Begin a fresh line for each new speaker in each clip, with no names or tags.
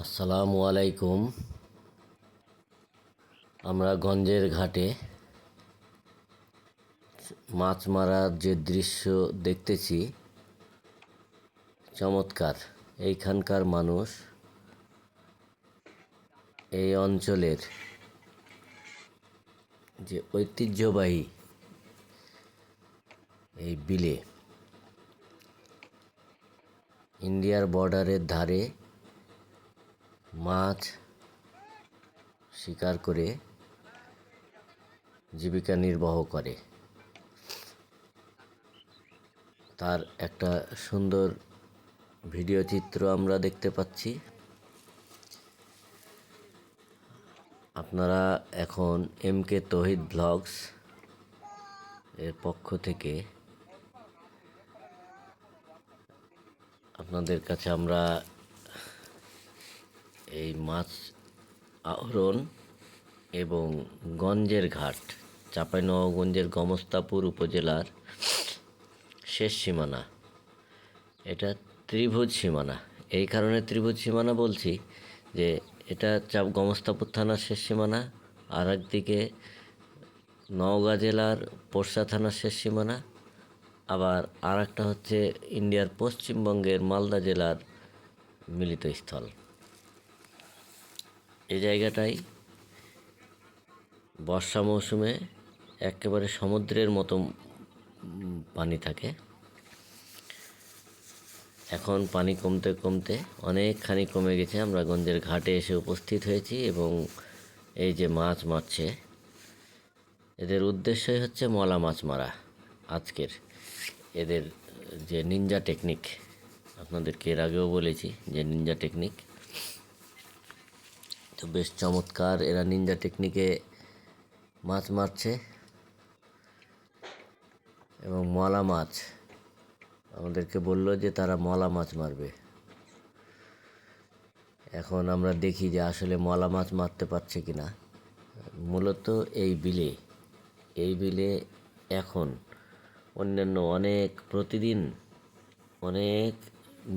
আসসালামু আলাইকুম। আমরা গঞ্জের ঘাটে মাছ মারার যে দৃশ্য দেখতেছি, চমৎকার। এইখানকার মানুষ এই অঞ্চলের যে ঐতিহ্যবাহী এই বিলে, ইন্ডিয়ার বর্ডারের ধারে মাছ শিকার করে জীবিকা নির্বাহ করে। তার একটা সুন্দর ভিডিও চিত্র আমরা দেখতে পাচ্ছি। আপনারা এখন এম কে তহিদ ব্লগস এর পক্ষ থেকে আপনাদের কাছে আমরা এই মাছ আহরণ এবং গঞ্জের ঘাট, চাঁপাইনবাবগঞ্জের গমস্তাপুর উপজেলার শেষ সীমানা। এটা ত্রিভুজ সীমানা। এই কারণে ত্রিভুজ সীমানা বলছি যে এটা চাপ গমস্তাপুর থানার শেষ সীমানা আর একদিকে নওগাঁ জেলার পোরশা থানার শেষ সীমানা, আবার আর একটা হচ্ছে ইন্ডিয়ার পশ্চিমবঙ্গের মালদা জেলার মিলিত স্থল। এই জায়গাটাই বর্ষা মৌসুমে একেবারে সমুদ্রের মতো পানি থাকে। এখন পানি কমতে কমতে অনেকখানি কমে গেছে। আমরা গঞ্জের ঘাটে এসে উপস্থিত হয়েছি এবং এই যে মাছ মারছে, এদের উদ্দেশ্যই হচ্ছে মলা মাছ মারা আজকের। এদের যে নিনজা টেকনিক, আপনাদেরকে এর আগেও বলেছি যে নিনজা টেকনিক তো বেশ চমৎকার, এরা নিনজা টেকনিকে মাছ মারছে। এবং মলা মাছ, আমাদেরকে বলল যে তারা মলা মাছ মারবে। এখন আমরা দেখি যে আসলে মলা মাছ মারতে পারছে কিনা। মূলত এই বিলে এই বিলে এখন অন্যান্য অনেক, প্রতিদিন অনেক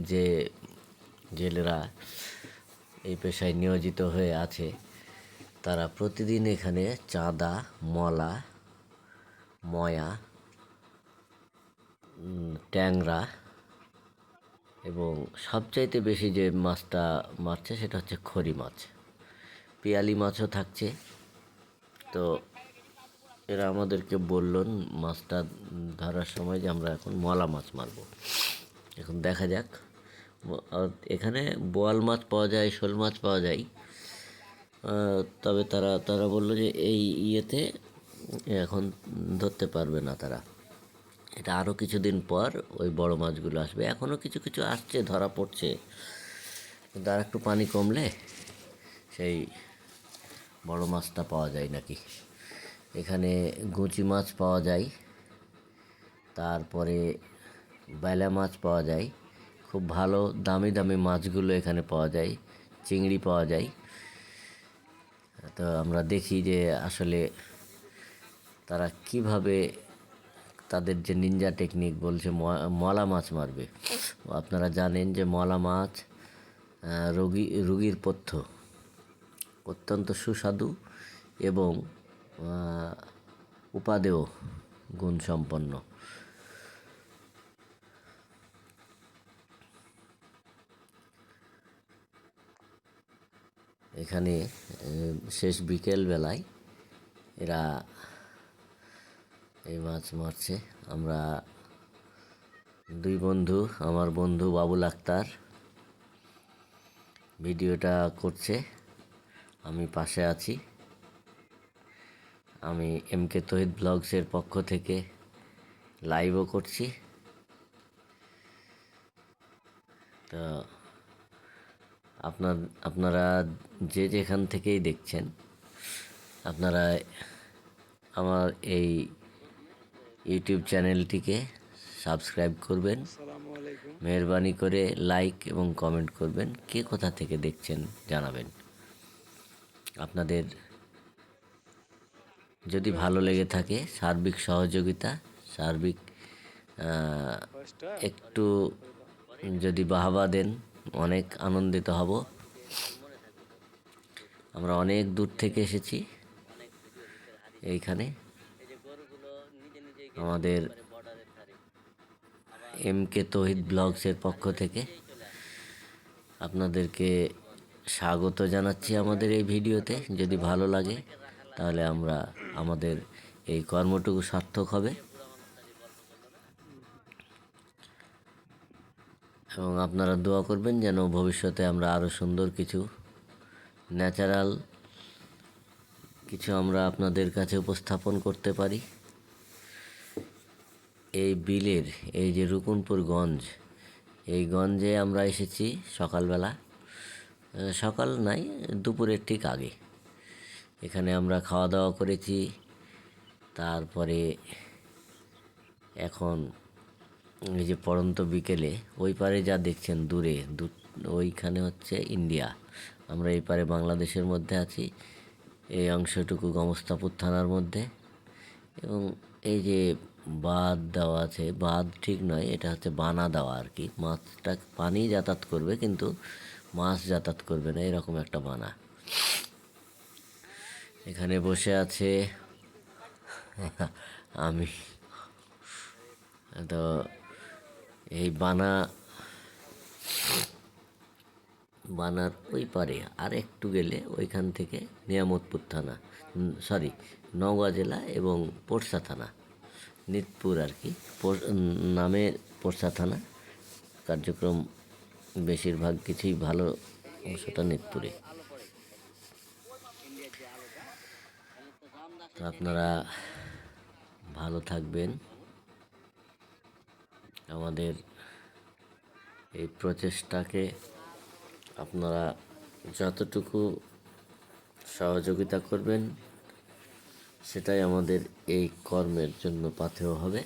যে জেলেরা এই পেশায় নিয়োজিত হয়ে আছে। তারা প্রতিদিন এখানে চাঁদা, মলা, ময়া ট্যাংরা এবং সবচাইতে বেশি যে মাছটা মারছে সেটা হচ্ছে খড়ি মাছ। পিয়ালি মাছও থাকছে। তো এরা আমাদেরকে বললেন মাছটা ধরার সময় যে আমরা এখন মলা মাছ মারবো। এখন দেখা যাক। এখানে বোয়াল মাছ পাওয়া যায়, শোল মাছ পাওয়া যায়। তবে তারা তারা বলল যে এই ইয়েতে এখন ধরতে পারবে না তারা। এটা আরও কিছুদিন পর ওই বড় মাছগুলো আসবে। এখনও কিছু কিছু আসছে, ধরা পড়ছে। কিন্তু আর একটু পানি কমলে সেই বড় মাছটা পাওয়া যায় নাকি। এখানে গুচি মাছ পাওয়া যায়। তারপরে বেলা মাছ পাওয়া যায়। খুব ভালো দামি দামি মাছগুলো এখানে পাওয়া যায়, চিংড়ি পাওয়া যায়। তো আমরা দেখি যে আসলে তারা কীভাবে তাদের যে নিনজা টেকনিক বলছে মলা মাছ মারবে। আপনারা জানেন যে মলা মাছ রোগী, রুগীর পথ্য। অত্যন্ত সুস্বাদু এবং উপাদেয় গুণসম্পন্ন। এখানে শেষ বিকেল বেলায় এরা এই মাছ মারছে। আমরা দুই বন্ধু, আমার বন্ধু বাবুল আক্তার ভিডিওটা করছে। আমি পাশে আছি। আমি এম কে তহিদ ব্লগসের পক্ষ থেকে লাইভও করছি। তো আপনার আপনারা যে যেখান থেকেই দেখছেন আপনারা আমার এই ইউটিউব চ্যানেলটিকে সাবস্ক্রাইব করবেন। মেহরবানি করে লাইক এবং কমেন্ট করবেন। কে কোথা থেকে দেখছেন জানাবেন। আপনাদের যদি ভালো লেগে থাকে সার্বিক সহযোগিতা সার্বিক একটু যদি বাহাবা দেন অনেক আনন্দিত হব। আমরা অনেক দূর থেকে এসেছি এইখানে। আমাদের এম কে তহিদ ব্লগসের পক্ষ থেকে আপনাদেরকে স্বাগত জানাচ্ছি আমাদের এই ভিডিওতে। যদি ভালো লাগে তাহলে আমরা আমাদের এই কর্মটুকু সার্থক হবে। এবং আপনারা দোয়া করবেন যেন ভবিষ্যতে আমরা আরও সুন্দর কিছু ন্যাচারাল কিছু আমরা আপনাদের কাছে উপস্থাপন করতে পারি। এই বিলের, এই যে রুকুনপুর গঞ্জ, এই গঞ্জে আমরা এসেছি সকালবেলা। সকাল নাই, দুপুরের ঠিক আগে। এখানে আমরা খাওয়া দাওয়া করেছি। তারপরে এখন এই যে পড়ন্ত বিকেলে, ওই পারে যা দেখছেন দূরে ওইখানে হচ্ছে ইন্ডিয়া। আমরা এই পারে বাংলাদেশের মধ্যে আছি, এই অংশটুকু গমস্তাপুর থানার মধ্যে। এবং এই যে বাঁধ দেওয়া আছে, বাঁধ ঠিক নয়, এটা হচ্ছে বানা দেওয়া আর কি। মাছটা পানি যাতায়াত করবে, কিন্তু মাছ যাতায়াত করবে না, এরকম একটা বানা। এখানে বসে আছে, আমি। তো এই বানা, বানার ওই পারে, আর একটু গেলে ওইখান থেকে নিয়ামতপুর থানা সরি নওগাঁ জেলা এবং পোরসা থানা, নিতপুর আর কি। নামে পোরসা থানা, কার্যক্রম বেশিরভাগ কিছুই ভালো, অংশটা নিতপুরে। তো আপনারা ভালো থাকবেন। আমাদের এই প্রচেষ্টাকে আপনারা যতটুকু সহযোগিতা করবেন, সেটাই আমাদের এই কর্মের জন্য পাথেয় হবে।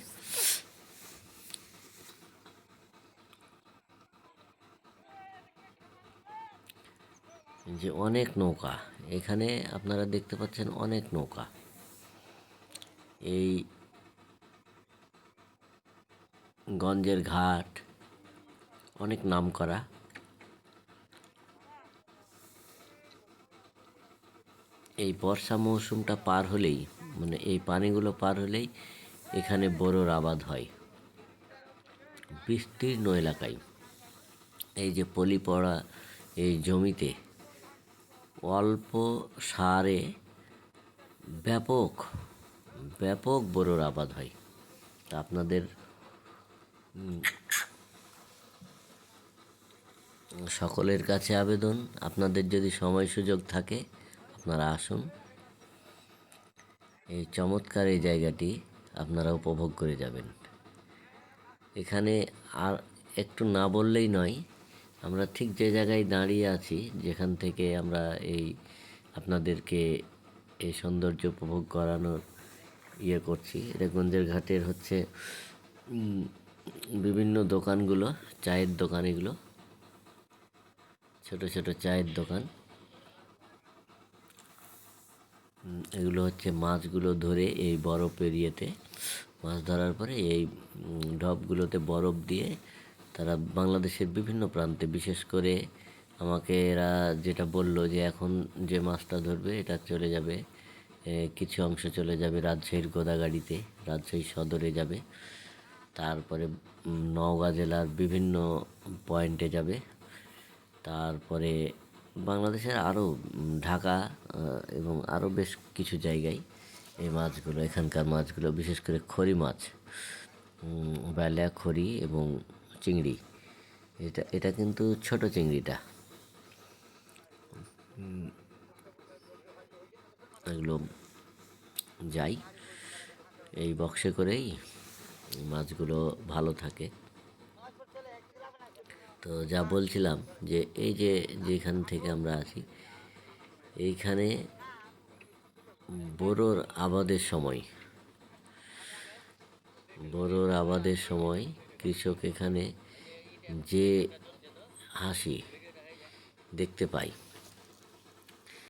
যে অনেক নৌকা, এখানে আপনারা দেখতে পাচ্ছেন অনেক নৌকা। এই গঞ্জের ঘাট, অনেক নাম করা এই বর্ষা মৌসুমটা পার হলেই মানে এই পানিগুলো পার হলেই এখানে বড়োর আবাদ হয়। বিস্তীর্ণ এলাকায়। এই যে পলি পড়া এই জমিতে অল্প সারে ব্যাপক ব্যাপক বড়োর আবাদ হয়। আপনাদের সকলের কাছে আবেদন। আপনাদের যদি সময় সুযোগ থাকে, আপনারা আসুন। এই চমৎকার এই জায়গাটি আপনারা উপভোগ করে যাবেন। এখানে আর একটু না বললেই নয়, আমরা ঠিক যে জায়গায় দাঁড়িয়ে আছি, যেখান থেকে আমরা এই আপনাদেরকে এই সৌন্দর্য উপভোগ করানোর ইয়ে করছি, এটা গঞ্জের ঘাটের হচ্ছে বিভিন্ন দোকানগুলো, চায়ের দোকান এগুলো ছোট ছোট চায়ের দোকান। এগুলো হচ্ছে মাছগুলো ধরে এই বরফের ইয়েতে মাছ ধরার পরে এই ঢপগুলোতে বরফ দিয়ে তারা বাংলাদেশের বিভিন্ন প্রান্তে, বিশেষ করে আমাকে এরা যেটা বলল যে এখন যে মাছটা ধরবে এটা চলে যাবে কিছু অংশ চলে যাবে রাজশাহীর গোদাগাড়িতে, রাজশাহী সদরে যাবে। তারপরে নওগাঁ জেলার বিভিন্ন পয়েন্টে যাবে। তারপরে বাংলাদেশের আরও ঢাকা এবং আরও বেশ কিছু জায়গায় এই মাছগুলো, এখানকার মাছগুলো, বিশেষ করে খড়ি মাছ বেলা খড়ি এবং চিংড়ি। এটা এটা কিন্তু ছোট চিংড়িটা। এগুলো যাই, এই বক্সে করেই মাছগুলো ভালো থাকে। তো যা বলছিলাম যে এই যে যেখান থেকে আমরা আছি, এইখানে বোরোর আবাদের সময়। বোরোর আবাদের সময় কৃষক এখানে যে হাসি দেখতে পাই